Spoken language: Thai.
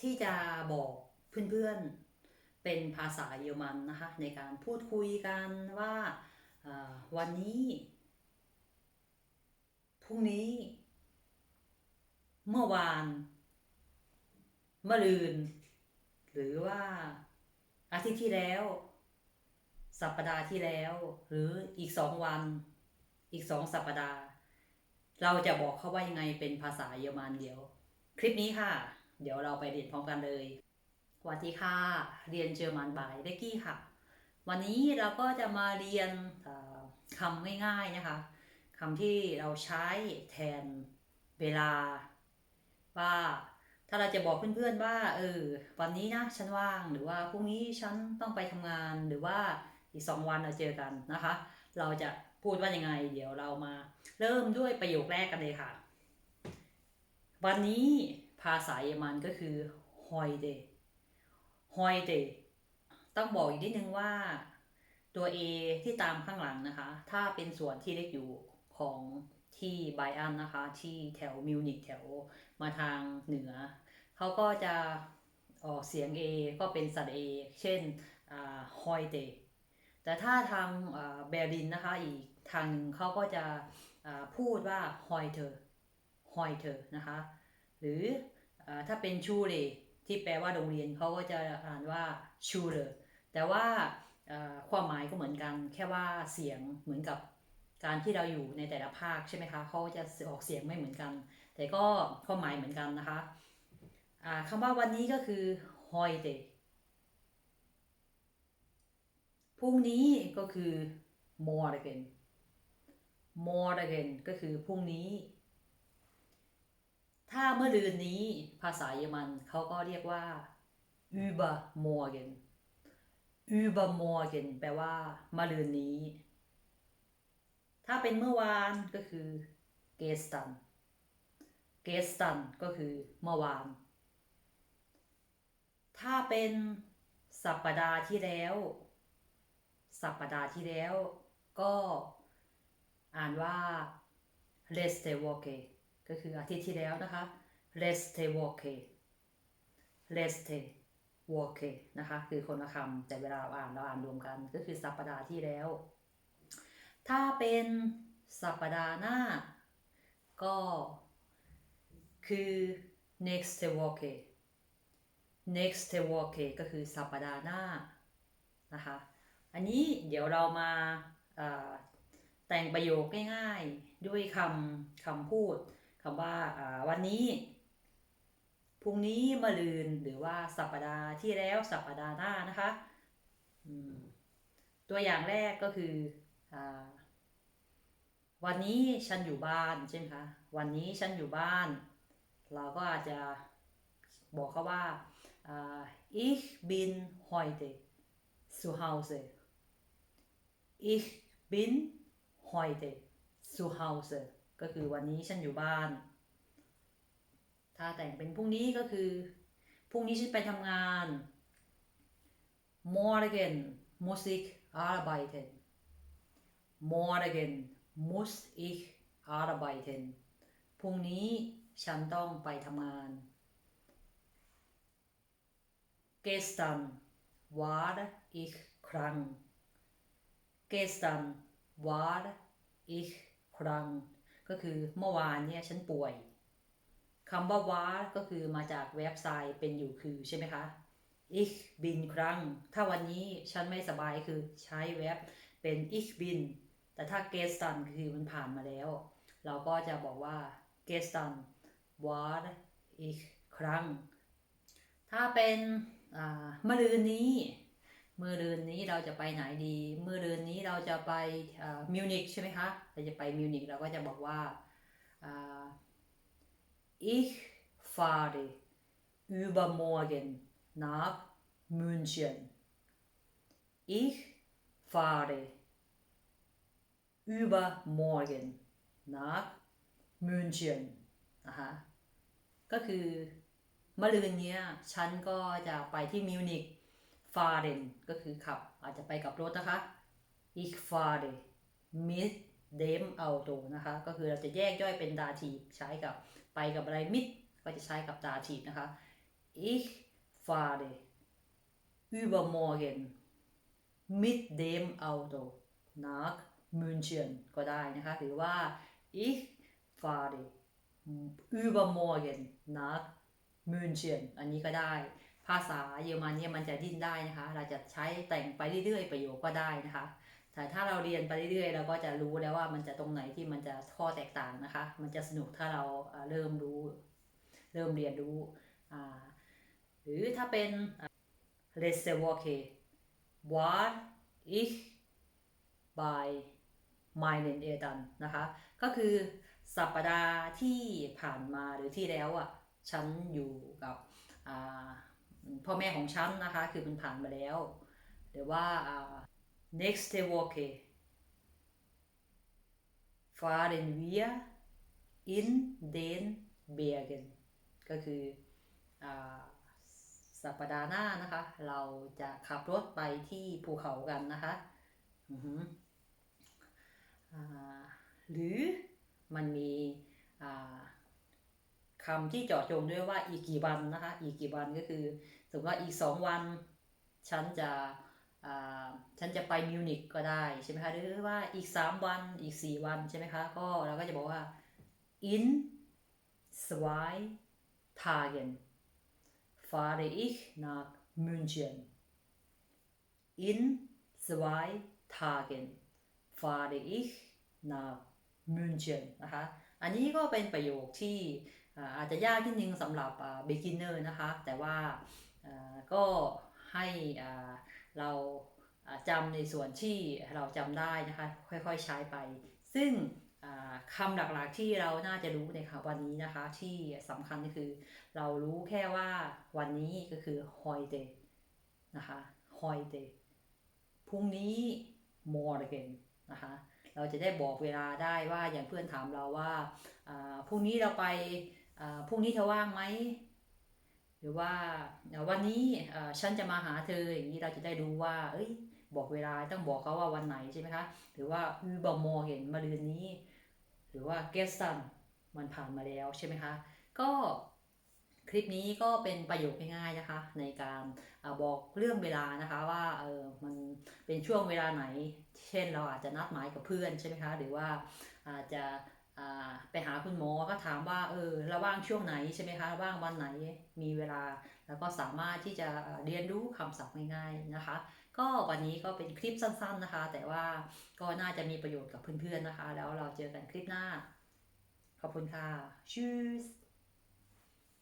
ที่จะบอกเพื่อนๆเป็นภาษาเยอรมันนะคะในการพูดคุยกันว่าวันนี้พรุ่งนี้ เมื่อวานเมื่อลืน หรือว่าอาทิตย์ที่แล้ว สัปดาห์ที่แล้ว หรืออีกสองวัน อีกสองสัปดาห์ เราจะบอกเขาว่ายังไงเป็นภาษาเยอรมันเดี๋ยว คลิปนี้ค่ะ เดี๋ยวเราไปเรียนพร้อมกันเลยสวัสดีค่ะ เรียนเยอรมันบายเด็กกี้ค่ะ วันนี้เราก็จะมาเรียนคำง่ายๆนะคะคำที่เราใช้แทนเวลา ว่าถ้าเราจะบอกเพื่อนๆว่าเออวันนี้นะฉันว่างหรือว่าพรุ่งนี้ฉันต้องไปทำงานหรือว่าอีกสองวันเราเจอกันนะคะ เราจะพูดว่ายังไง เดี๋ยวเรามาเริ่มด้วยประโยคแรกกันเลยค่ะ วันนี้ ภาษาเยอรมันก็คือ heute heute ต้องบอกอีกนิดนึงว่าตัว A ที่ตามข้างหลังนะคะ ถ้าเป็นส่วนที่เล็กอยู่ของที่ไบอันนะคะ ที่แถวมิวนิกแถวมาทางเหนือ เขาก็จะออกเสียง A ก็เป็นสัตว์ A เช่นอ่า heute แต่ถ้าทางเบอร์ลินนะคะอีกทางหนึ่งเขาก็จะพูดว่า heute heute นะคะ หรืออถ้าเป็นชูเลที่แปลว่าโรงเรียนเขาก็จะอ่านว่าชูเลแต่ว่าความหมายก็เหมือนกัน แค่ว่าเสียงเหมือนกับการที่เราอยู่ในแต่ละภาคใช่ไหมคะเขาจะออกเสียงไม่เหมือนกัน แต่ก็ความหมายเหมือนกันนะคะคำว่าวันนี้ก็คือ heute พรุ่งนี้ก็คือ morgen morgen ก็คือพรุ่งนี้ ถ้าเมื่อลืนนี้ภาษาเยอรมันเขาก็เรียกว่า übermorgen übermorgen แปลว่าเมื่อลืนนี้ ถ้าเป็นเมื่อวานก็คือ gestern gestern ก็คือเมื่อวาน ถ้าเป็นสัปดาห์ที่แล้ว สัปดาห์ที่แล้ว ก็อ่านว่า letzte Woche ก็คืออาทิตย์ที่แล้วนะคะ letzte Woche letzte Woche นะคะ คือคนละคำแต่เวลาเราอ่านเราอ่านรวมกันก็คือสัปดาห์ที่แล้ว ถ้าเป็นสัปดาห์หน้า ก็คือ next Woche next Woche ก็คือสัปดาห์หน้านะคะ อันนี้เดี๋ยวเรามาแต่งประโยคง่ายๆ ด้วยคำคำพูด คำว่าอ่าวันนี้พรุ่งนี้มะรืนหรือว่าสัปดาห์ที่แล้วสัปดาห์หน้านะคะตัวอย่างแรกก็คืออวันนี้ฉันอยู่บ้านใช่ไหมคะวันนี้ฉันอยู่บ้าน เราก็อาจจะบอกเขาว่า ich bin heute zu Hause ich bin heute zu Hause ก็คือวันนี้ฉันอยู่บ้าน ถ้าแต่งเป็นพรุ่งนี้ก็คือพรุ่งนี้ฉันไปทำงาน morgen muss ich arbeiten morgen muss ich arbeiten พรุ่งนี้ฉันต้องไปทำงาน gestern war ich krank gestern war ich krank ก็คือเมื่อวานเนี่ยฉันป่วยคำว่า war ก็คือมาจากเว็บไซต์เป็นอยู่คือใช่ไหมคะ ich bin krank ถ้าวันนี้ฉันไม่สบายคือใช้เว็บเป็น ich bin แต่ถ้า gestern คือมันผ่านมาแล้ว เราก็จะบอกว่า gestern war ich krank ถ้าเป็นอ่าเมื่อรืนนี้ เมื่อรือนนี้เราจะไปไหนดี เมื่อรือนนี้เราจะไปมิวนิกใช่ไหมคะเราจะไปมิวนิกเราก็จะบอกว่า ich fahre übermorgen nach München ich fahre übermorgen nach München นะคะก็คือเมื่อรืนนี้ฉันก็จะไปที่มิวนิก ฟาเรนก็คือขับ อาจจะไปกับรถนะคะอีกฟาเรมิสเดมเอาโตนะคะ ก็คือเราจะแยกย่อยเป็นดาทีใช้กับไปกับอะไรมิดก็จะใช้กับดาทีนะคะ ich fahre übermorgen mit dem Auto nach München ก็ได้นะคะ หรือว่า ich fahre übermorgen นักมูนเชียนอันนี้ก็ได้ ภาษาเยอรมันเนี่ยมันจะดิ้นได้นะคะ เราจะใช้แต่งไปเรื่อยๆ ประโยคก็ได้นะคะ แต่ถ้าเราเรียนไปเรื่อยๆ เราก็จะรู้แล้วว่ามันจะตรงไหนที่มันจะข้อแตกต่างนะคะ มันจะสนุกถ้าเราเริ่มรู้ เริ่มเรียนรู้ หรือถ้าเป็น letzte Woche war ich bei meinen Eltern นะคะ ก็คือสัปดาห์ที่ผ่านมาหรือที่แล้วอะ ฉันอยู่กับ พ่อแม่ของฉันนะคะ คือมันผ่านมาแล้วหรือว่าอ่า nächste Woche fahren wir in den Bergen ก็คืออสัปดาห์หน้านะคะ เราจะขับรถไปที่ภูเขากันนะคะหรือมันมี อ่าคำที่เจาะจงด้วยว่าอีกกี่วันนะคะ อีกกี่วันก็คือ สมมติว่าอีกสองวันฉันจะฉันจะไปมิวนิกก็ได้ใช่ไหมคะหรือว่าอีก3วันอีก4วันใช่ไหมคะก็เราก็จะบอกว่า in zwei Tagen fahre ich nach München in zwei Tagen fahre ich nach München นะคะอันนี้ก็เป็นประโยคที่ อาจจะยากนิดนึงสำหรับอ่า beginner นะคะ แต่ว่าก็ให้เราจำในส่วนที่เราจำได้นะคะ ค่อยๆใช้ไป ซึ่งคำหลักๆที่เราน่าจะรู้ในค่ะวันนี้นะคะ ที่สำคัญก็คือ เรารู้แค่ว่าวันนี้ก็คือ heute นะคะ heute พรุ่งนี้ morgen นะคะเราจะได้บอกเวลาได้ว่าอย่างเพื่อนถามเราว่าพรุ่งนี้เราไป พรุ่งนี้เธอว่างไหมหรือว่าวันนี้ฉันจะมาหาเธออย่างนี้เราจะได้รู้ว่า เอ้ย บอกเวลาต้องบอกเขาว่าวันไหนใช่ไหมคะ หรือว่าอือบอมอเห็นมาเดือนนี้ หรือว่าเกสตันมันผ่านมาแล้วใช่ไหมคะ ก็คลิปนี้ก็เป็นประโยคง่ายๆนะคะ ในการอบอกเรื่องเวลานะคะว่าเออมันเป็นช่วงเวลาไหน เช่นเราอาจจะนัดหมายกับเพื่อนใช่ไหมคะ หรือว่าอาจจะ ไปหาคุณหมอก็ถามว่าเออเราว่างช่วงไหนใช่ไหมคะว่างวันไหนมีเวลา แล้วก็สามารถที่จะเรียนรู้คำศัพท์ง่ายๆนะคะ ก็วันนี้ก็เป็นคลิปสั้นๆนะคะ แต่ว่าก็น่าจะมีประโยชน์กับเพื่อนๆนะคะ แล้วเราเจอกันคลิปหน้า ขอบคุณค่ะชูส